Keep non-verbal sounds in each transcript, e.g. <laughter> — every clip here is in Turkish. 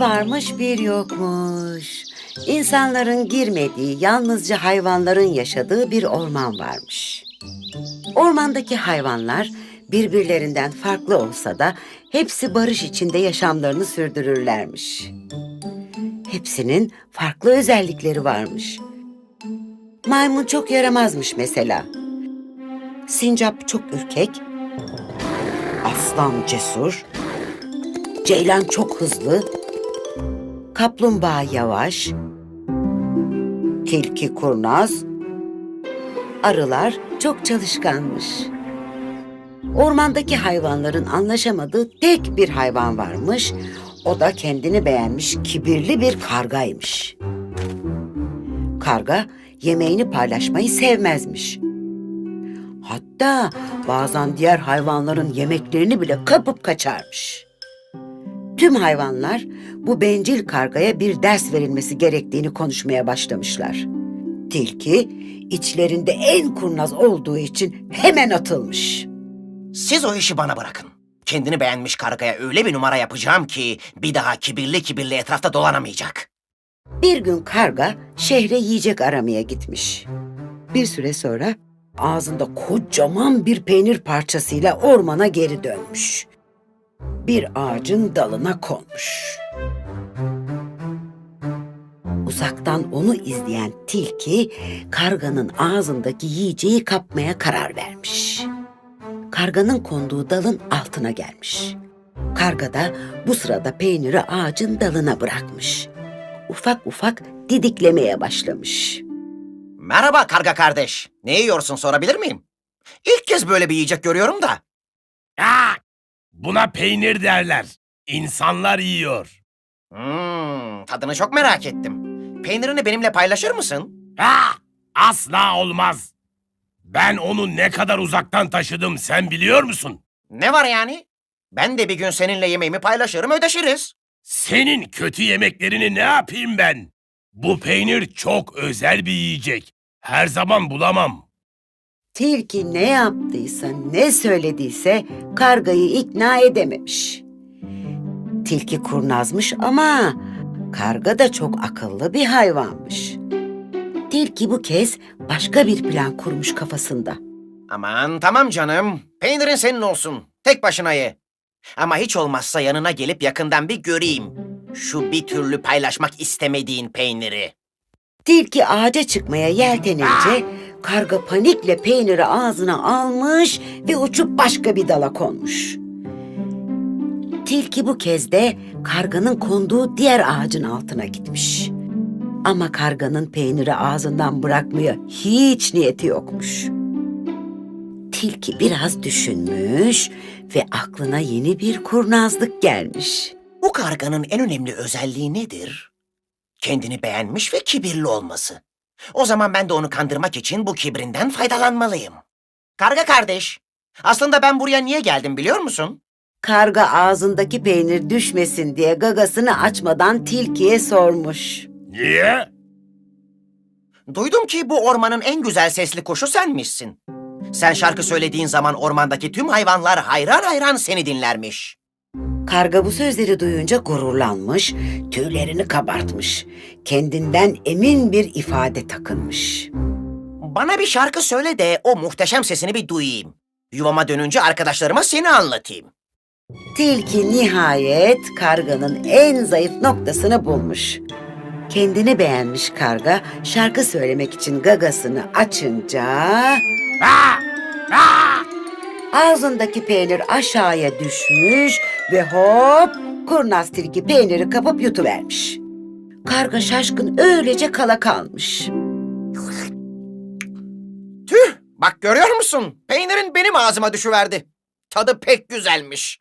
Varmış bir yokmuş. İnsanların girmediği, yalnızca hayvanların yaşadığı bir orman varmış. Ormandaki hayvanlar birbirlerinden farklı olsa da hepsi barış içinde yaşamlarını sürdürürlermiş. Hepsinin farklı özellikleri varmış. Maymun çok yaramazmış mesela. Sincap çok ürkek. Aslan cesur. Ceylan çok hızlı. Kaplumbağa yavaş. Tilki kurnaz. Arılar çok çalışkanmış. Ormandaki hayvanların anlaşamadığı tek bir hayvan varmış. O da kendini beğenmiş kibirli bir kargaymış. Karga yemeğini paylaşmayı sevmezmiş. Hatta bazen diğer hayvanların yemeklerini bile kapıp kaçarmış. Tüm hayvanlar bu bencil kargaya bir ders verilmesi gerektiğini konuşmaya başlamışlar. Tilki içlerinde en kurnaz olduğu için hemen atılmış. Siz o işi bana bırakın. Kendini beğenmiş kargaya öyle bir numara yapacağım ki bir daha kibirli kibirli etrafta dolanamayacak. Bir gün karga şehre yiyecek aramaya gitmiş. Bir süre sonra ağzında kocaman bir peynir parçasıyla ormana geri dönmüş. Bir ağacın dalına konmuş. Uzaktan onu izleyen tilki karganın ağzındaki yiyeceği kapmaya karar vermiş. Karganın konduğu dalın altına gelmiş. Karga da bu sırada peyniri ağacın dalına bırakmış ufak ufak didiklemeye başlamış. Merhaba karga kardeş. Ne yiyorsun sorabilir miyim? İlk kez böyle bir yiyecek görüyorum da. Aa, buna peynir derler. İnsanlar yiyor. Hmm, tadını çok merak ettim. Peynirini benimle paylaşır mısın? Aa, asla olmaz. Ben onu ne kadar uzaktan taşıdım sen biliyor musun? Ne var yani? Ben de bir gün seninle yemeğimi paylaşırım ödeşiriz. Senin kötü yemeklerini ne yapayım ben? Bu peynir çok özel bir yiyecek. Her zaman bulamam. Tilki ne yaptıysa, ne söylediyse kargayı ikna edememiş. Tilki kurnazmış ama karga da çok akıllı bir hayvanmış. Tilki bu kez başka bir plan kurmuş kafasında. Aman tamam canım. Peynirin senin olsun. Tek başına ye. Ama hiç olmazsa yanına gelip yakından bir göreyim. Şu bir türlü paylaşmak istemediğin peyniri. Tilki ağaca çıkmaya yeltenince karga panikle peyniri ağzına almış ve uçup başka bir dala konmuş. Tilki bu kez de karganın konduğu diğer ağacın altına gitmiş. Ama karganın peyniri ağzından bırakmaya hiç niyeti yokmuş. Tilki biraz düşünmüş ve aklına yeni bir kurnazlık gelmiş. Bu karganın en önemli özelliği nedir? Kendini beğenmiş ve kibirli olması. O zaman ben de onu kandırmak için bu kibrinden faydalanmalıyım. Karga kardeş, aslında ben buraya niye geldim biliyor musun? Karga ağzındaki peynir düşmesin diye gagasını açmadan tilkiye sormuş. Niye? Duydum ki bu ormanın en güzel sesli kuşu senmişsin. Sen şarkı söylediğin zaman ormandaki tüm hayvanlar hayran hayran seni dinlermiş. Karga bu sözleri duyunca gururlanmış, tüylerini kabartmış. Kendinden emin bir ifade takınmış. Bana bir şarkı söyle de o muhteşem sesini bir duyayım. Yuvama dönünce arkadaşlarıma seni anlatayım. Tilki nihayet karganın en zayıf noktasını bulmuş. Kendini beğenmiş karga şarkı söylemek için gagasını açınca Aa, aa! ağzındaki peynir aşağıya düşmüş ve hop kurnaz tilki peyniri kapıp yutuvermiş. Karga şaşkın öylece kala kalmış. Tüh! Bak görüyor musun? Peynirin benim ağzıma düşüverdi. Tadı pek güzelmiş.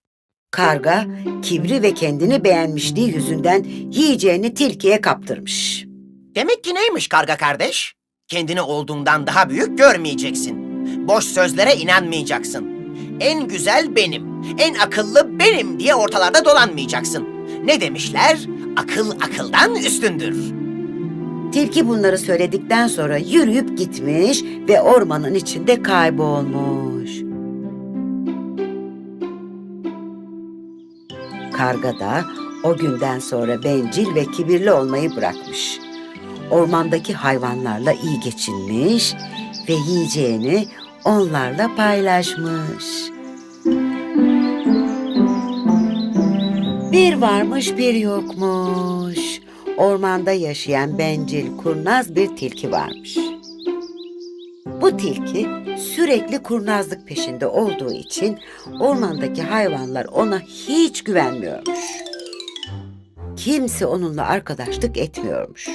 Karga kibri ve kendini beğenmişliği yüzünden yiyeceğini tilkiye kaptırmış. Demek ki neymiş karga kardeş? Kendini olduğundan daha büyük görmeyeceksin. Boş sözlere inanmayacaksın. En güzel benim, en akıllı benim diye ortalarda dolanmayacaksın. Ne demişler? Akıl akıldan üstündür. Tilki bunları söyledikten sonra yürüyüp gitmiş ve ormanın içinde kaybolmuş. Karga da O günden sonra bencil ve kibirli olmayı bırakmış. Ormandaki hayvanlarla iyi geçinmiş ve yiyeceğini onlarla paylaşmış. Bir varmış bir yokmuş. Ormanda yaşayan bencil kurnaz bir tilki varmış. Bu tilki sürekli kurnazlık peşinde olduğu için ormandaki hayvanlar ona hiç güvenmiyormuş. Kimse onunla arkadaşlık etmiyormuş.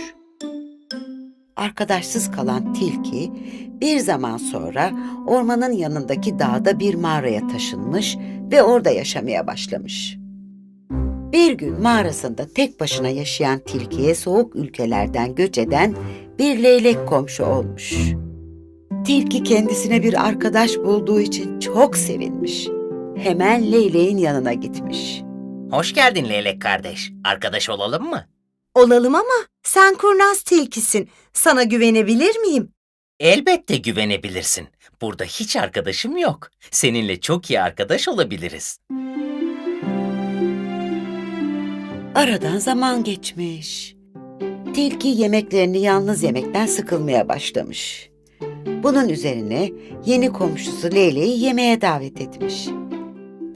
Arkadaşsız kalan tilki bir zaman sonra ormanın yanındaki dağda bir mağaraya taşınmış ve orada yaşamaya başlamış. Bir gün mağarasında tek başına yaşayan tilkiye soğuk ülkelerden göç eden bir leylek komşu olmuş. Tilki kendisine bir arkadaş bulduğu için çok sevinmiş. Hemen leyleğin yanına gitmiş. Hoş geldin Leylek kardeş. Arkadaş olalım mı? Olalım ama sen kurnaz tilkisin. Sana güvenebilir miyim? Elbette güvenebilirsin. Burada hiç arkadaşım yok. Seninle çok iyi arkadaş olabiliriz. Aradan zaman geçmiş. Tilki yemeklerini yalnız yemekten sıkılmaya başlamış. Bunun üzerine yeni komşusu Leyleği yemeğe davet etmiş.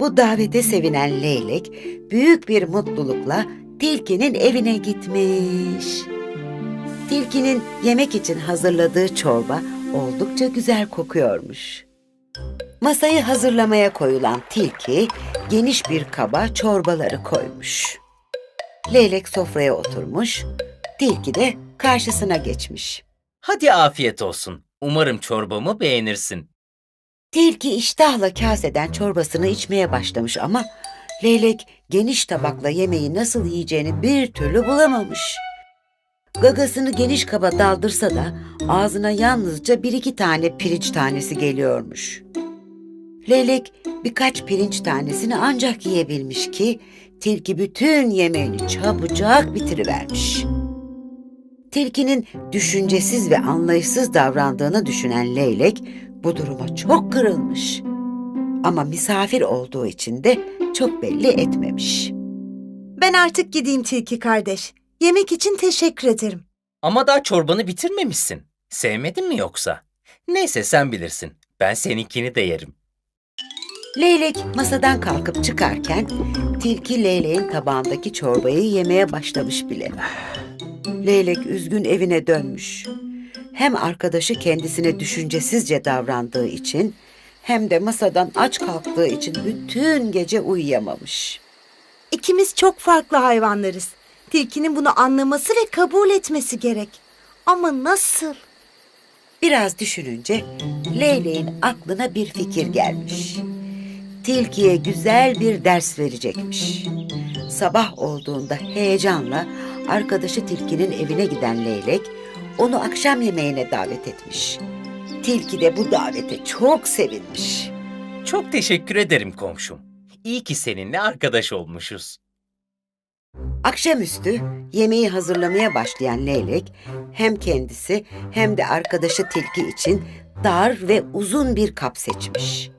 Bu davete sevinen Leylek büyük bir mutlulukla Tilki'nin evine gitmiş. Tilki'nin yemek için hazırladığı çorba oldukça güzel kokuyormuş. Masayı hazırlamaya koyulan Tilki geniş bir kaba çorbaları koymuş. Leylek sofraya oturmuş, tilki de karşısına geçmiş. Hadi afiyet olsun. Umarım çorbamı beğenirsin. Tilki iştahla kaseden çorbasını içmeye başlamış ama leylek geniş tabakla yemeği nasıl yiyeceğini bir türlü bulamamış. Gagasını geniş kaba daldırsa da ağzına yalnızca bir iki tane pirinç tanesi geliyormuş. Leylek birkaç pirinç tanesini ancak yiyebilmiş ki tilki bütün yemeğini çabucak bitirivermiş. Tilkinin düşüncesiz ve anlayışsız davrandığını düşünen leylek bu duruma çok kırılmış. Ama misafir olduğu için de çok belli etmemiş. Ben artık gideyim tilki kardeş. Yemek için teşekkür ederim. Ama daha çorbanı bitirmemişsin. Sevmedin mi yoksa? Neyse sen bilirsin. Ben seninkini de yerim. Leylek masadan kalkıp çıkarken tilki leyleğin tabağındaki çorbayı yemeye başlamış bile. Leylek üzgün evine dönmüş. Hem arkadaşı kendisine düşüncesizce davrandığı için hem de masadan aç kalktığı için bütün gece uyuyamamış. İkimiz çok farklı hayvanlarız. Tilkinin bunu anlaması ve kabul etmesi gerek. Ama nasıl? Biraz düşününce Leyleğin aklına bir fikir gelmiş. Tilkiye güzel bir ders verecekmiş. Sabah olduğunda heyecanla arkadaşı Tilki'nin evine giden Leylek onu akşam yemeğine davet etmiş. Tilki de bu davete çok sevinmiş. Çok teşekkür ederim komşum. İyi ki seninle arkadaş olmuşuz. Akşamüstü yemeği hazırlamaya başlayan Leylek hem kendisi hem de arkadaşı Tilki için dar ve uzun bir kap seçmiş.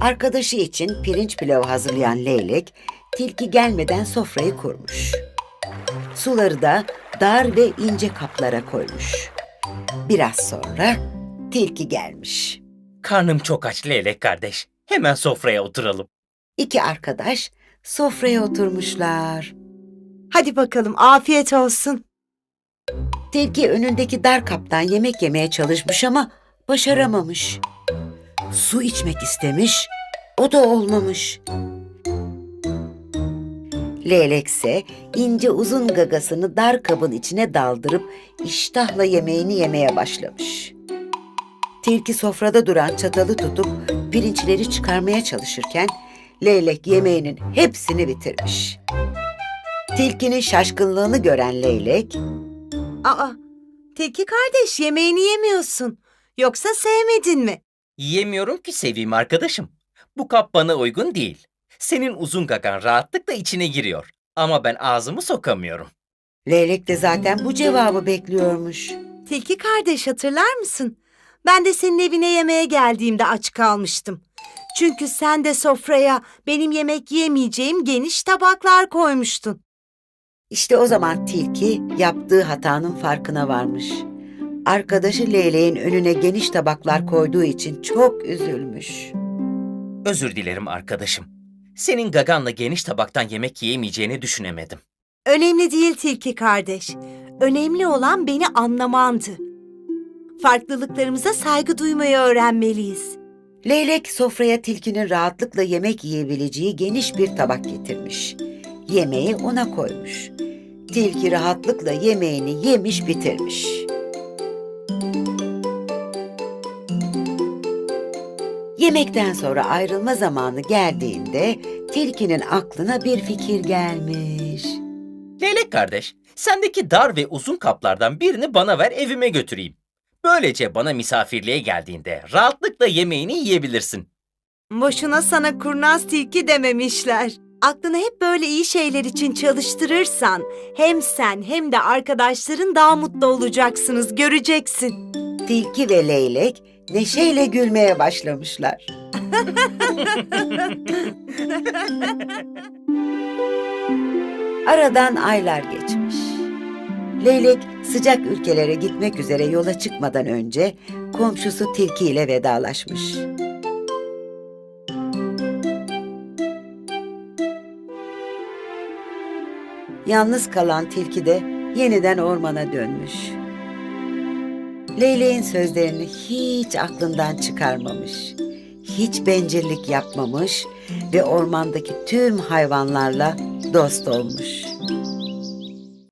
Arkadaşı için pirinç pilavı hazırlayan Leylek, Tilki gelmeden sofrayı kurmuş. Suları da dar ve ince kaplara koymuş. Biraz sonra Tilki gelmiş. Karnım çok aç Leylek kardeş. Hemen sofraya oturalım. İki arkadaş sofraya oturmuşlar. Hadi bakalım afiyet olsun. Tilki önündeki dar kaptan yemek yemeye çalışmış ama başaramamış. Su içmek istemiş, o da olmamış. Leylek ise ince uzun gagasını dar kabın içine daldırıp iştahla yemeğini yemeye başlamış. Tilki sofrada duran çatalı tutup pirinçleri çıkarmaya çalışırken leylek yemeğinin hepsini bitirmiş. Tilkinin şaşkınlığını gören leylek Aa, tilki kardeş yemeğini yemiyorsun. Yoksa sevmedin mi? Yiyemiyorum ki seveyim arkadaşım. Bu kap bana uygun değil. Senin uzun gagan rahatlıkla içine giriyor. Ama ben ağzımı sokamıyorum. Leylek de zaten bu cevabı bekliyormuş. Tilki kardeş hatırlar mısın? Ben de senin evine yemeğe geldiğimde aç kalmıştım. Çünkü sen de sofraya benim yemek yemeyeceğim geniş tabaklar koymuştun. İşte o zaman tilki yaptığı hatanın farkına varmış. Arkadaşı leyleğin önüne geniş tabaklar koyduğu için çok üzülmüş. Özür dilerim arkadaşım. Senin gaganla geniş tabaktan yemek yiyemeyeceğini düşünemedim. Önemli değil tilki kardeş. Önemli olan beni anlamandı. Farklılıklarımıza saygı duymayı öğrenmeliyiz. Leylek sofraya tilkinin rahatlıkla yemek yiyebileceği geniş bir tabak getirmiş. Yemeği ona koymuş. Tilki rahatlıkla yemeğini yemiş bitirmiş. Yemekten sonra ayrılma zamanı geldiğinde tilkinin aklına bir fikir gelmiş. Leylek kardeş, sendeki dar ve uzun kaplardan birini bana ver evime götüreyim. Böylece bana misafirliğe geldiğinde rahatlıkla yemeğini yiyebilirsin. Boşuna sana kurnaz tilki dememişler. Aklını hep böyle iyi şeyler için çalıştırırsan hem sen hem de arkadaşların daha mutlu olacaksınız göreceksin. Tilki ve leylek neşeyle gülmeye başlamışlar. <laughs> Aradan aylar geçmiş. Leylek sıcak ülkelere gitmek üzere yola çıkmadan önce komşusu tilki ile vedalaşmış. Yalnız kalan tilki de yeniden ormana dönmüş. Leyleğin sözlerini hiç aklından çıkarmamış. Hiç bencillik yapmamış ve ormandaki tüm hayvanlarla dost olmuş.